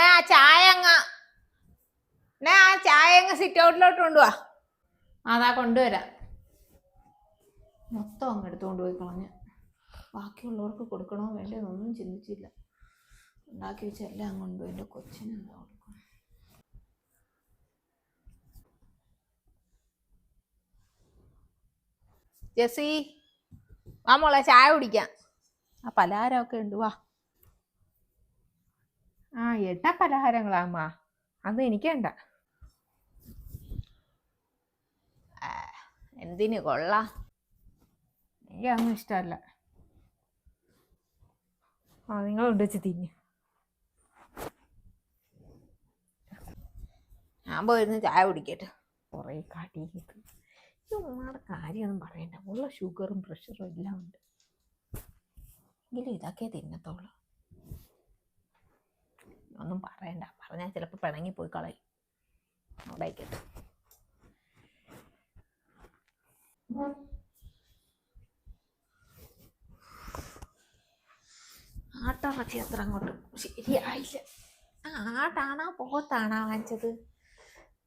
ആ ചായ അങ്ങ് എന്നാ ആ ചായ അങ്ങ് സിറ്റ് ഔട്ടിലോട്ട് കൊണ്ടുവാ. അതാ കൊണ്ടുവരാം. മൊത്തം അങ്ങ് എടുത്തുകൊണ്ട് പോയി കളഞ്ഞ്. ബാക്കിയുള്ളവർക്ക് കൊടുക്കണോ വേണ്ടതൊന്നും ചിന്തിച്ചില്ല. ഉണ്ടാക്കി വെച്ച എല്ലാം കൊണ്ടുപോയി. എന്റെ കൊച്ചിന് എന്താ കൊടുക്കണം? ജെസി വാ മോളെ ചായ കുടിക്കാം. ആ പലഹാരമൊക്കെ ഉണ്ട്. വാ. ആ എണ്ണ പലഹാരങ്ങളാമ്മ അത് എനിക്ക് വേണ്ട. എന്തിന് കൊള്ളാം? എനിക്കൊന്നും ഇഷ്ടമല്ല. ആ നിങ്ങൾ കൊണ്ട് വെച്ച് തിന്നു. ഞാൻ പോയിരുന്ന് ചായ കുടിക്കട്ടെ. കുറേ കടിയൊക്കെ ചുമ്മാടെ കാര്യമൊന്നും പറയണ്ട. ഉള്ള ഷുഗറും പ്രഷറും എല്ലാം ഉണ്ട്. എങ്കിലും ഇതൊക്കെ തിന്നത്തോളൂ. ഒന്നും പറയണ്ട. പറഞ്ഞാൽ ചിലപ്പോൾ പിണങ്ങി പോയി കളയും. അവിടെ ആയിക്കട്ടെ ആട്ടിറച്ചി അത്ര അങ്ങോട്ട് ശരിയായില്ല. ആ ആട്ടാണോ പോത്താണോ വാങ്ങിച്ചത്.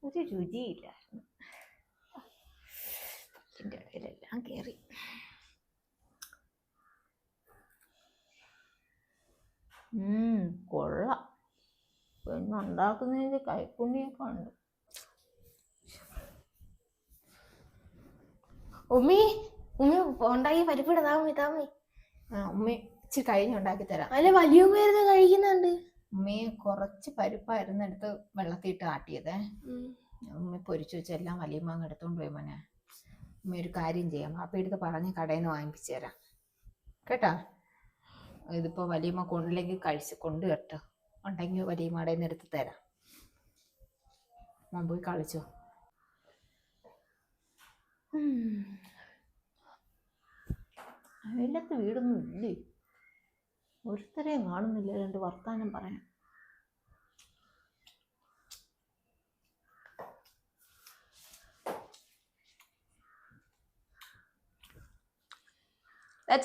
ഒരു രുചിയില്ലായിരുന്നു. ഇതിന്റെ ഇടയിലെല്ലാം കയറി കൊള്ളാം. പിന്നെ ഉണ്ടാക്കുന്നതിന് കൈപ്പുണ്യൊക്കെ ഉണ്ട്. ഉമ്മി ഉമ്മി ഉണ്ടാക്കി പരിപ്പിട താമി താമി ആ ഉമ്മ ഇച്ചിരി കഴിഞ്ഞ് ഉണ്ടാക്കി തരാം. അല്ല വലിയ ഉമ്മയായിരുന്നു കഴിക്കുന്നുണ്ട്. ഉമ്മയെ കുറച്ച് പരിപ്പായിരുന്നു എടുത്ത് വെള്ളത്തിയിട്ട് ആട്ടിയതേ. ഉമ്മ പൊരിച്ചു വെച്ച എല്ലാം വലിയമ്മ അങ്ങ് എടുത്തോണ്ട് പോയി മോനെ. ഉമ്മ ഒരു കാര്യം ചെയ്യാം അപ്പം എടുത്ത് പറഞ്ഞ് കടയിൽ നിന്ന് വാങ്ങിപ്പിച്ചു തരാം. കേട്ടാ? ഇതിപ്പോൾ വലിയമ്മ കൊണ്ടില്ലെങ്കിൽ കഴിച്ച് കൊണ്ട് കേട്ടോ ഉണ്ടെങ്കിൽ വലിയ നിന്ന് എടുത്ത് തരാം മുമ്പ് കളിച്ചോ. അയലത്ത് വീടൊന്നും ഇല്ലേ? ഒരുത്തരെയും കാണുന്നില്ല രണ്ട് വർത്താനം പറയാൻ.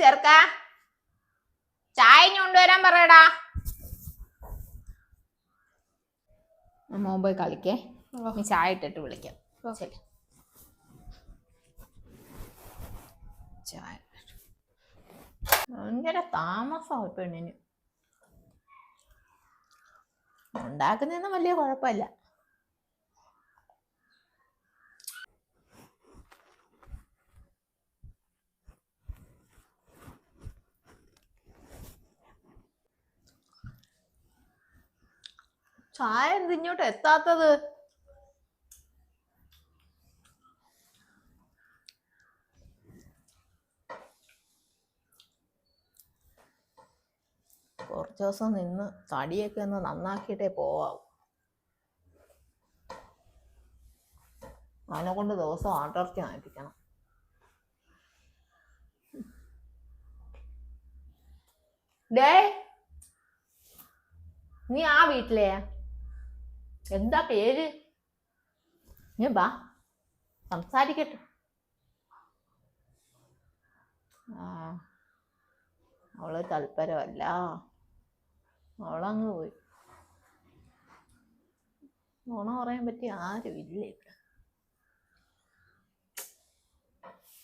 ചേർക്ക ചായ കൊണ്ടുവരാൻ പറയടാ. മോൻ പോയി കളിക്കേ. നീ ചായ ഇട്ടിട്ട് വിളിക്കാം. ശരി. ചായ. ഭയങ്കര താമസമാണ് പെണ്ണിന്. ഉണ്ടാക്കുന്നതൊന്നും വലിയ കുഴപ്പമില്ല. ചായ എന്ത് ഇങ്ങോട്ട് എത്താത്തത്? കുറച്ച് ദിവസം നിന്ന് തടിയൊക്കെ ഒന്ന് നന്നാക്കിയിട്ടേ പോവാവൂ. അവനെ കൊണ്ട് ദിവസം ആട്ടിറച്ചി നയിപ്പിക്കണം ഡേ നീ ആ വീട്ടിലെയാ? എന്താ പേര്? ഞാൻ ബാ സംസാരിക്കട്ടെ. ആ അവൾ തൽപരമല്ല. അവളങ്ങ് പോയി. നുണ പറയാൻ പറ്റി ആരും ഇല്ല ഇവിടെ.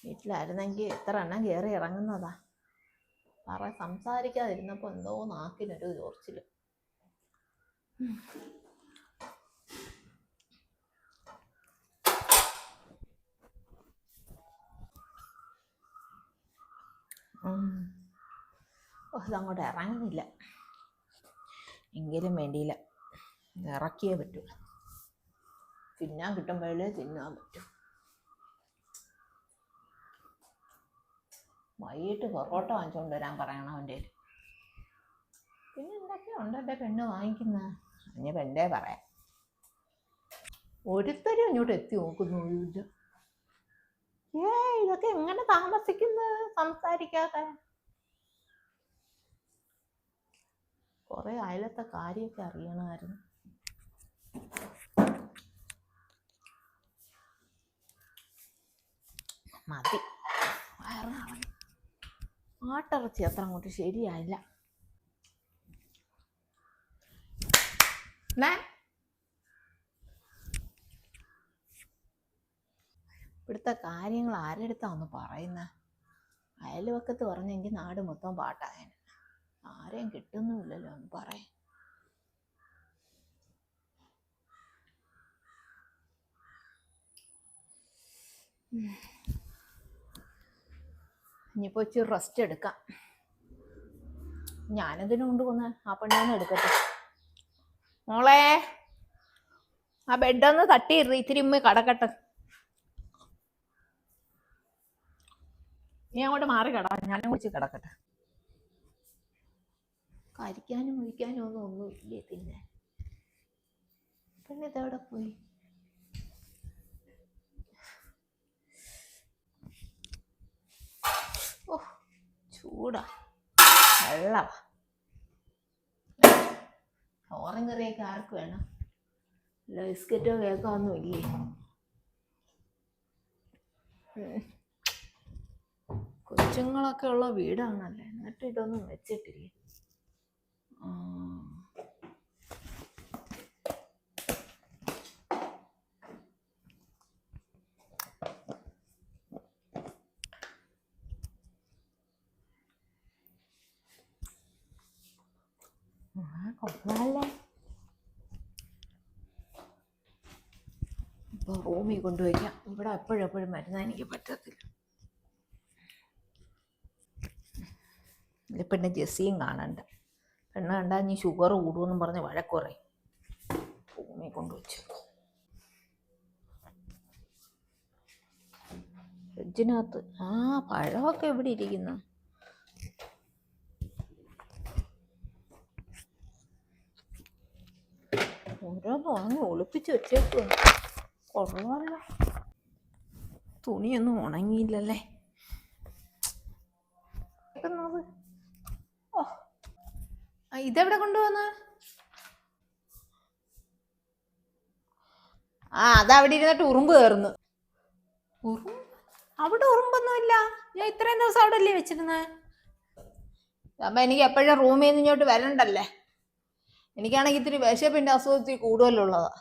വീട്ടിലായിരുന്നെങ്കിൽ എത്ര എണ്ണം കയറി ഇറങ്ങുന്നതാ. പറ സംസാരിക്കാതിരുന്നപ്പോൾ എന്തോ നാക്കിനൊരു ചോർച്ചിൽ ഓ അങ്ങോട്ട് ഇറങ്ങുന്നില്ല എങ്കിലും വേണ്ടിയില്ല. ഇറക്കിയേ പറ്റൂ. തിന്നാൻ കിട്ടുമ്പോഴേ തിന്നാൻ പറ്റും. വൈകിട്ട് പൊറോട്ട വാങ്ങിച്ചുകൊണ്ട് വരാൻ പറയണം അവന്റെ പിന്നെ എന്തൊക്കെയാ ഉണ്ട് എന്റെ പെണ്ണ് വാങ്ങിക്കുന്ന? ഇനി പെണ്ണേ പറയാം. ഒരുത്തരും ഇങ്ങോട്ട് എത്തി നോക്കുന്നു ഏ ഇതൊക്കെ എങ്ങനെ താമസിക്കുന്നത് സംസാരിക്കാതെ. കുറെ അയലത്തെ കാര്യമൊക്കെ അറിയണമായിരുന്നു. മതി. വയറ് നിറഞ്ഞു. ആട്ടിറച്ചി അത്ര അങ്ങോട്ട് ശരിയായില്ല. ഇവിടുത്തെ കാര്യങ്ങൾ ആരുടെ അടുത്താ ഒന്ന് പറയുന്ന? അയൽവക്കത്ത് പറഞ്ഞെങ്കിൽ നാട് മൊത്തം പാട്ടായന്. ആരെയും കിട്ടുന്നുമില്ലല്ലോ എന്ന് പറ ഇനിയിപ്പോൾ ഇച്ചിരി റെസ്റ്റ് എടുക്കാം. ഞാനെന്തിനു കൊണ്ടുപോന്ന് ആ പെണ്ണൊന്ന് എടുക്കട്ടെ? മോളെ ആ ബെഡൊന്ന് തട്ടിയിരുന്നു ഇത്തിരി ഉമ്മ കടക്കട്ടെ. നീ അങ്ങോട്ട് മാറി കട ഞാനും കുറിച്ച് കിടക്കട്ടെ. കരിക്കാനും ഒഴിക്കാനും ഒന്നും ഒന്നും ഇല്ലേ പിന്നെ? പിന്നെ ഇതെവിടെ പോയി? ഓ ചൂടാ. വെള്ളവാ. ചോറും കറിയൊക്കെ ആർക്ക് വേണം? അല്ല ബിസ്ക്കറ്റോ കേക്കോ ഒന്നും ഇല്ലേ? കൊച്ചുങ്ങളൊക്കെ ഉള്ള വീടാണല്ലേ? എന്നിട്ട് ഇതൊന്നും വെച്ചിട്ടില്ലേ? ആ. ആ കൊള്ളാല്ലേ ഇപ്പൊ റൂമിൽ കൊണ്ടുവയ്ക്കാം ഇവിടെ എപ്പോഴും എപ്പോഴും മരുന്ന് എനിക്ക് പറ്റത്തില്ല ഇത് പിന്നെ ജെസ്സിയും കാണണ്ട പെണ്ണ് കണ്ടാൽ നീ ഷുഗർ കൂടുമെന്നും പറഞ്ഞ് വഴക്കുറയും ഭൂമി കൊണ്ടുവച്ചു ഫ്രിഡ്ജിനകത്ത് ആ പഴമൊക്കെ എവിടെ ഇരിക്കുന്നു? ഓരോന്ന് വാങ്ങി ഒളിപ്പിച്ച് വെച്ചേക്കുക കൊള്ളാമല്ലോ തുണിയൊന്നും ഉണങ്ങിയില്ലല്ലേ? ആ, ഇതെവിടെ കൊണ്ടുവന്ന? ആ അതവിടെ ഇരുന്നിട്ട് ഉറുമ്പ് കയറുന്നു. ഉറുമ്പ്? അവിടെ ഉറുമ്പൊന്നുമില്ല. ഞാൻ ഇത്രയും ദിവസം അവിടെ അല്ലേ വെച്ചിരുന്നത് അപ്പൊ എനിക്ക് എപ്പോഴും റൂമിൽ നിന്ന് ഇങ്ങോട്ട് വരണ്ടല്ലേ? എനിക്കാണെങ്കിൽ ഇത്തിരി വിശപ്പിന്റെ അസുഖത്തിൽ കൂടുതലുള്ളതാ.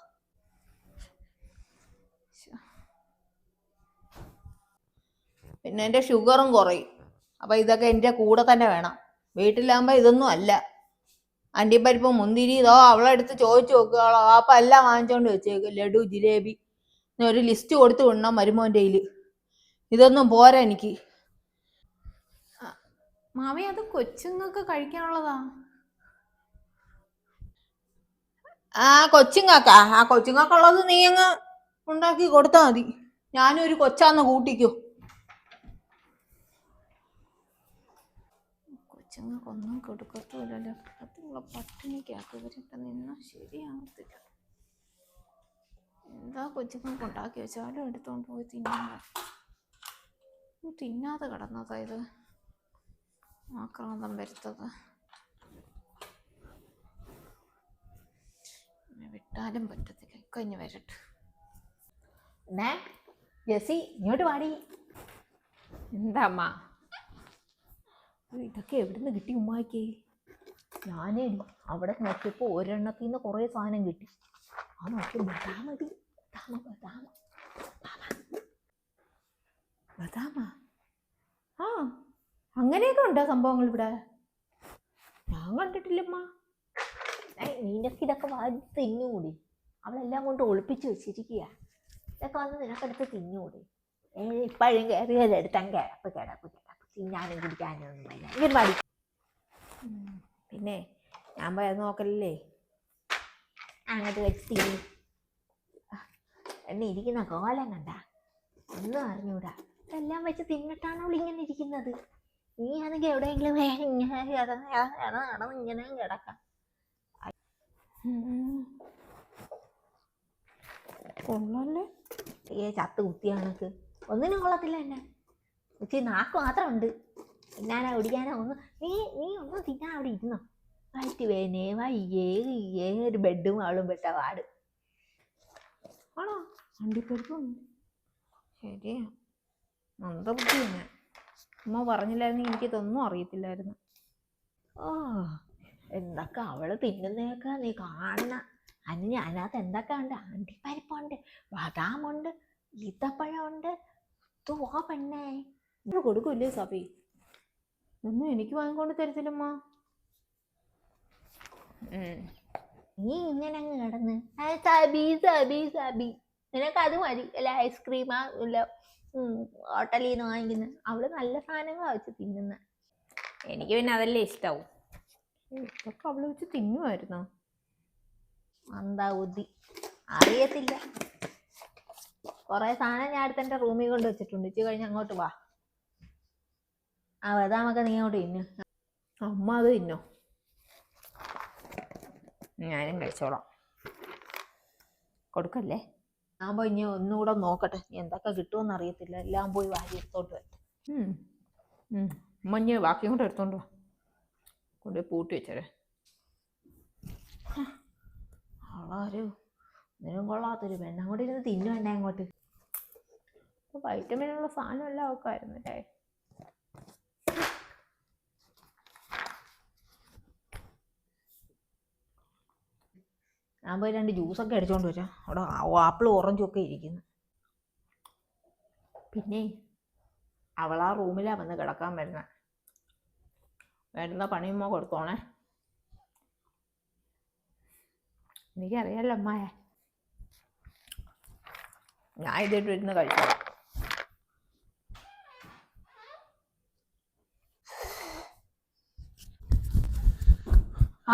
പിന്നെ എന്റെ ഷുഗറും കുറയും. അപ്പൊ ഇതൊക്കെ എന്റെ കൂടെ തന്നെ വേണം. വീട്ടിലാകുമ്പോ ഇതൊന്നും അല്ല. അണ്ടിപ്പരിപ്പ് മുന്തിരി ഇതോ അവളെ അടുത്ത് ചോദിച്ചു നോക്കുക അപ്പം എല്ലാം വാങ്ങിച്ചോണ്ട് വെച്ചേക്കും. ലഡു ജിലേബി. ഒരു ലിസ്റ്റ് കൊടുത്തു വിടണം മരുമോന്റെ കയ്യിൽ ഇതൊന്നും പോരാ എനിക്ക്. മാമി അത് കൊച്ചുങ്ങൾക്ക് കഴിക്കാനുള്ളതാ. ആ കൊച്ചുങ്ങക്ക ആ കൊച്ചുങ്ങക്കുള്ളത് നീ അങ്ങ് ഉണ്ടാക്കി കൊടുത്താൽ മതി. ഞാനും ഒരു കൊച്ചാന്ന് കൂട്ടിക്കോ. കൊച്ചുങ്ങൾക്കൊന്നും കൊടുക്കത്തുമില്ലല്ലോ അതുള്ള പട്ടിണിക്കകത്ത് ഇവരൊക്കെ നിന്നാൽ ശരിയാകത്തില്ല എന്താ കൊച്ചുങ്ങൾക്ക് ഉണ്ടാക്കി വെച്ചാലും എടുത്തോണ്ട് പോയി തിന്നാതെ ഇത് തിന്നാതെ കിടന്നതാ ഇത്. ആക്രാന്തം വരുത്തത്. വിട്ടാലും പറ്റത്തില്ല. കഴിഞ്ഞ് വരട്ടെ. ജസി ജെസി ഇങ്ങോട്ട് പാടി എന്താ അമ്മ? ഇതൊക്കെ എവിടുന്ന് കിട്ടി ഉമ്മാക്കി ഞാനേ അവിടെ നോക്കിയപ്പോൾ ഒരെണ്ണത്തിൽ നിന്ന് കുറേ സാധനം കിട്ടി. ആ നോക്കി ബദാം മതി. ബദാമ ബദാമ ബദാമ ആ അങ്ങനെയൊക്കെ ഉണ്ടോ സംഭവങ്ങൾ ഇവിടെ? ഞാൻ കണ്ടിട്ടില്ലമ്മ. നിനക്ക് ഇതൊക്കെ വാരി തിന്നുകൂടി അവളെല്ലാം കൊണ്ട് ഒളിപ്പിച്ച് വെച്ചിരിക്കുക ഇതൊക്കെ വന്ന് നിനക്കെടുത്ത് തിന്നുകൂടി ഇപ്പോഴും കയറിയതെടുത്താൻ കിടപ്പ് കിടപ്പ് കിടപ്പ്. തിന്നാനും കുടിക്കാനും ഒന്നും ഇങ്ങനെ പാടി പിന്നെ ഞാൻ പോയത് നോക്കലല്ലേ? അങ്ങോട്ട് വെച്ച് എന്നെ ഇരിക്കുന്ന കോലം കണ്ട? ഒന്നും അറിഞ്ഞൂടാ. എല്ലാം വെച്ച് തിന്നിട്ടാണ് അവൾ ഇങ്ങനെ ഇരിക്കുന്നത്? നീ ആണെങ്കിൽ എവിടെയെങ്കിലും ഇങ്ങനെ കിടന്ന് ഇങ്ങനെ കിടക്കാം. കൊള്ളല്ലേ? ഏ ചത്ത് കുത്തിയാണക്ക് ഒന്നിനും കൊള്ളത്തില്ല എന്നെ. ഉച്ചി നാക്ക് മാത്രമുണ്ട്. തിന്നാനോ കുടിക്കാനോ ഒന്ന് നീ നീ ഒന്നും തിന്നാൻ അവിടെ ഇരുന്നോ. വയറ്റ് വേനേ വയ്യേ ഏ ഒരു ബെഡും അവളും പെട്ട പാട്. ആണോ? അണ്ടിപ്പരിപ്പും ശരിയാ. മന്ദബുദ്ധി തന്നെ. അമ്മ പറഞ്ഞില്ലായിരുന്നു എനിക്കിതൊന്നും അറിയത്തില്ലായിരുന്നു. ഓ എന്തൊക്കെ അവൾ തിന്നുന്നതൊക്കെ നീ കാണണ അതിന് അതിനകത്ത് എന്തൊക്കെ ഉണ്ട്? അണ്ടിപ്പരിപ്പുണ്ട് ബദാമുണ്ട് ഈത്തപ്പഴമുണ്ട്. തോ പെണ്ണേ. കൊടുക്കൂല്ലേ സബി ഒന്നും എനിക്ക് വാങ്ങിക്കൊണ്ട് തരത്തില്ലമ്മ. നീ ഇങ്ങനെ അങ്ങ് കിടന്ന്. "ആ, സബി സബി സബി. നിനക്ക് അത് മതി. അല്ല ഐസ്ക്രീമാ ഇല്ല ഹോട്ടലിൽ നിന്ന് വാങ്ങിക്കുന്ന. അവൾ നല്ല സാധനങ്ങളാ വെച്ച് തിന്നുന്ന. എനിക്ക് പിന്നെ അതല്ലേ ഇഷ്ടാവും. ഇതൊക്കെ അവൾ വെച്ച് തിന്നുമായിരുന്നോ എന്താ ബുദ്ധി. അറിയത്തില്ല. കൊറേ സാധനം ഞാൻ അടുത്ത് എന്റെ റൂമിൽ കൊണ്ട് വെച്ചിട്ടുണ്ട്. ഉച്ച കഴിഞ്ഞ് അങ്ങോട്ട് വാ. ആ ബദാമൊക്കെ നീ അങ്ങോട്ട് തിന്നു. അമ്മ അത് തിന്നോ. ഞാനും കഴിച്ചോളാം. കൊടുക്കല്ലേ? ഞാൻ പോയി ഇനി ഒന്നുകൂടെ നോക്കട്ടെ. നീ എന്തൊക്കെ കിട്ടുമെന്ന് അറിയത്തില്ല. എല്ലാം പോയി വാരി എടുത്തോണ്ട് വരട്ടെ. ഇനി ബാക്കിയും കൂടെ എടുത്തോണ്ട് വാ. കൊണ്ടുപോയി പൂട്ടി വെച്ചേരെ. ആളാരു? ഒന്നിനും കൊള്ളാത്തൊരു പെണ്ണ് അങ്ങോട്ട് ഇരുന്ന് തിന്നു വേണ്ട അങ്ങോട്ട് വൈറ്റമിനുള്ള സാധനം എല്ലാം ഒക്കെ ആയിരുന്നു ഞാൻ പോയി രണ്ട് ജ്യൂസൊക്കെ അടിച്ചോണ്ട് വരാം. അവിടെ ആപ്പിൾ ഓറഞ്ചും ഒക്കെ ഇരിക്കുന്നു. പിന്നെ അവൾ ആ റൂമിലാണ് വന്ന് കിടക്കാൻ വരുന്നത് വേണ്ടുന്ന പണിയുമ്മ കൊടുത്തോണേ. എനിക്കറിയാലോ അമ്മായ. ഞാൻ ഇതിട്ട് ഇരുന്ന് കഴിച്ചോളാം.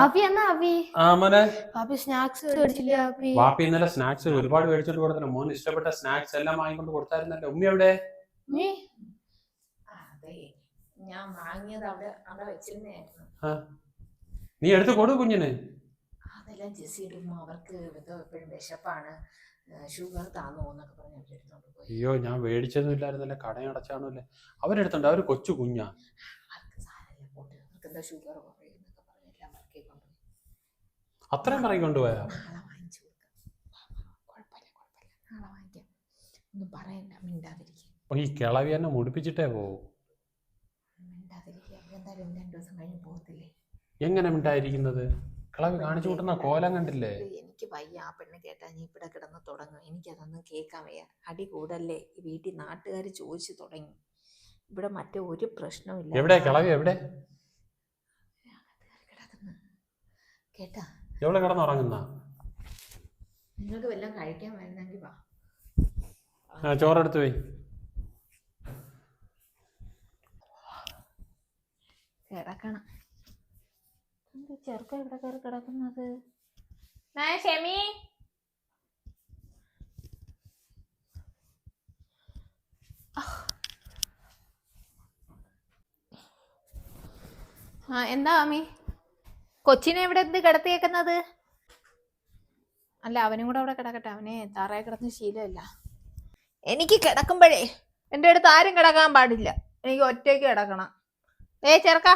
അഭി എന്നാ അഭി ആ മോനെ. അഭി സ്നാക്സ് മേടിച്ചില്ലേ വാപ്പി ഇന്നലെ സ്നാക്സ് ഒരുപാട് മേടിച്ചോണ്ട് കൊടുത്തല്ലോ മോൻ ഇഷ്ടപ്പെട്ട സ്നാക്സ് എല്ലാം വാങ്ങിക്കൊണ്ട് കൊടുത്തായിരുന്നല്ലോ. ഉമ്മി എവിടെ? അതെ ഞാൻ വാങ്ങിയത് അവിടെ അവിടെ വെച്ചിരുന്നായിരുന്നു നീ എടുത്ത് കൊടു കുഞ്ഞിന്. അതെല്ലാം അവർക്ക് എപ്പോഴും വിശപ്പാണ്. ഷുഗർ താന്നു എന്നൊക്കെ പറഞ്ഞ് അവരെടുത്തോണ്ട് പോയി. അയ്യോ ഞാൻ മേടിച്ചൊന്നും ഇല്ലായിരുന്നല്ലേ. കടയടച്ചാണല്ലേ അവരെടുത്തുണ്ട്. അവർ കൊച്ചു കുഞ്ഞാ. അവർക്ക് സാരമില്ല. പോട്ട്. അവർക്ക് എന്താ ഷുഗർ കുറയും വർക്കി കൊണ്ടുപോയി. അത്രയും പറയും കൊണ്ടുപോയാ? നാളെ വാങ്ങിച്ചു കൊടുക്കാം. കുഴപ്പമില്ല കുഴപ്പമില്ല. നാളെ വാങ്ങിക്കാം. ഒന്നും പറയണ്ട മിണ്ടാതിരിക്കുക ഈ കിളവി എന്നെ മുടിപ്പിച്ചിട്ടേ പോവും. മിണ്ടാതിരിക്കുക എന്തായാലും രണ്ടു ദിവസം കഴിഞ്ഞ് പോകത്തില്ലേ? എങ്ങനെ മിണ്ടായിരിക്കുന്നത്? കിളവി കാണിച്ചു കൂട്ടുന്ന കോലം കണ്ടില്ലേ? ഇത് എനിക്ക് വയ്യ ആ പെണ്ണ് കേട്ടാ നീ ഇവിടെ കിടന്ന് തുടങ്ങും. എനിക്ക് എനിക്കതൊന്നും കേൾക്കാൻ വയ്യ. അടി കൂടല്ലേ? ഈ വീട്ടിൽ നാട്ടുകാർ ചോദിച്ചു തുടങ്ങി. ഇവിടെ മറ്റേ ഒരു പ്രശ്നവും ഇല്ല. എവിടെ കിളവി? എവിടെ കിടക്കുന്നു കേട്ടാ? എവിടെ കിടന്നുറങ്ങുന്ന? നിങ്ങൾക്ക് വല്ലതും കഴിക്കാൻ വരുന്നെങ്കിൽ വാ. ആ ചോറെടുത്ത് പോയി. കിടക്കണം. എന്താ ചെറുക്ക ഇവിടെ കയറി കിടക്കുന്നത്? ഷെമി. ആ എന്താ അമ്മി കൊച്ചിനെ ഇവിടെ എന്ത് കിടത്തിയേക്കുന്നത്? അല്ല അവനും കൂടെ അവിടെ കിടക്കട്ടെ. അവനെ താറയെ കിടന്ന് ശീലമല്ല. എനിക്ക് കിടക്കുമ്പോഴേ എന്റെ അടുത്ത് ആരും കിടക്കാൻ പാടില്ല. എനിക്ക് ഒറ്റയ്ക്ക് കിടക്കണം. ഏയ് ചെറുക്ക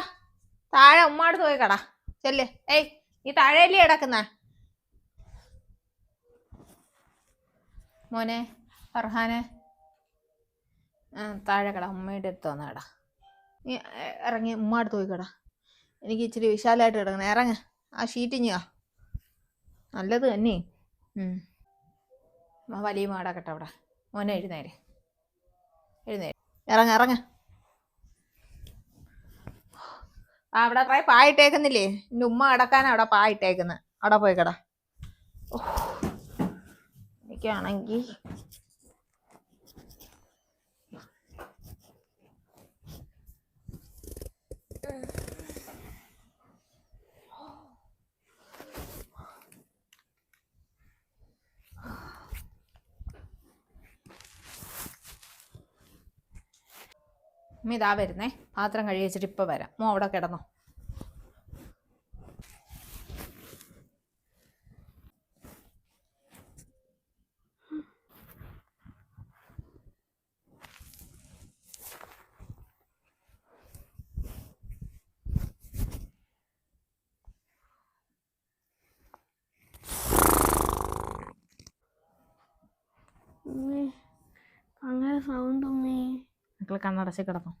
താഴെ ഉമ്മാടുത്ത് പോയി കട. ചെല്ല്. ഏയ് നീ താഴെയല്ലേ കിടക്കുന്ന? മോനെ ഫർഹാനെ. താഴെ കട. ഉമ്മയുടെ അടുത്ത് വന്ന കട. നീ ഇറങ്ങി ഇറങ്ങി ഉമ്മാടുത്ത് പോയി കട. എനിക്ക് ഇച്ചിരി വിശാലമായിട്ട് കിടക്കണം ഇറങ്ങ. ആ ഷീറ്റിങ്ങാ നല്ലത് തന്നെ. വലിയ മാടാക്കട്ടെ അവിടെ. മോനെ എഴുന്നേര്. എഴുന്നേര്. ഇറങ്ങ ഇറങ്ങ. ആ അവിടെ അത്രേ പായിട്ടേക്കുന്നില്ലേ എന്റെ ഉമ്മ കിടക്കാനാണ് അവിടെ പായിട്ടേക്കുന്നത് അവിടെ പോയി കട. എനിക്കാണെങ്കിൽ ഇതാ വരുന്നേ. പാത്രം കഴുകി വെച്ചിട്ട് ഇപ്പൊ വരാം. മോ അവിടെ കിടന്നോ. നിങ്ങൾ കണ്ണടച്ച് കിടക്കും.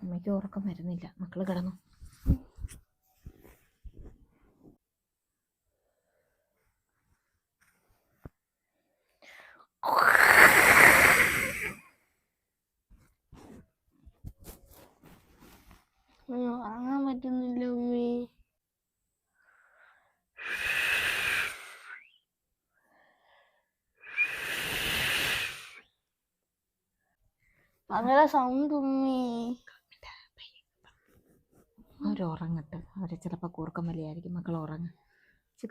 അമ്മയ്ക്ക് ഉറക്കം വരുന്നില്ല. മക്കൾ കിടന്നു. ഭയങ്കര സൗണ്ട് ഉമ്മി അവർ ഉറങ്ങട്ടെ. അവർ ചിലപ്പോൾ കൂർക്കം വലിയായിരിക്കും മക്കൾ ഉറങ്ങ.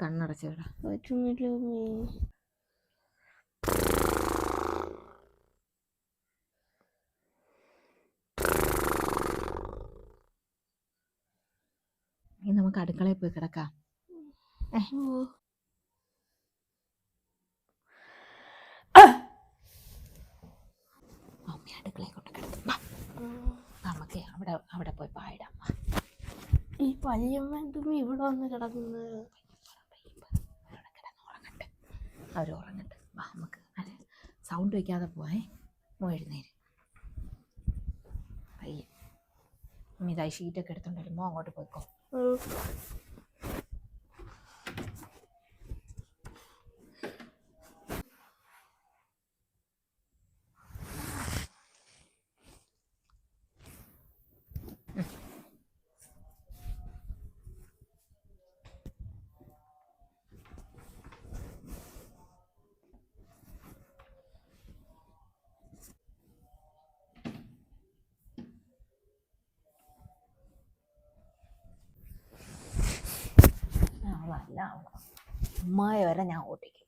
കണ്ണടച്ച് വിടാം. പറ്റുന്നില്ല ഉമ്മി. ഇനി നമുക്ക് അടുക്കളയിൽ പോയി കിടക്കാം ഓ മമ്മി അടുക്കളയിൽ കൊണ്ട് കിടത്തും നമുക്ക് അവിടെ അവിടെ പോയി പായിടാം. ഈ പയ്യമ്മ എന്തുമ്മി ഇവിടെ വന്ന് കിടക്കുന്നത്? കിടന്ന് അവർ ഉറങ്ങട്ടെ. വാ നമുക്ക് സൗണ്ട് വയ്ക്കാതെ പോയേ മോ എഴുന്നേര്. പയ്യ. ഇതായി ഷീറ്റൊക്കെ എടുത്തോണ്ട് മോ അങ്ങോട്ട് പോയിക്കോ. ഓ. അമ്മായി വരെ ഞാൻ ഓട്ടിക്കും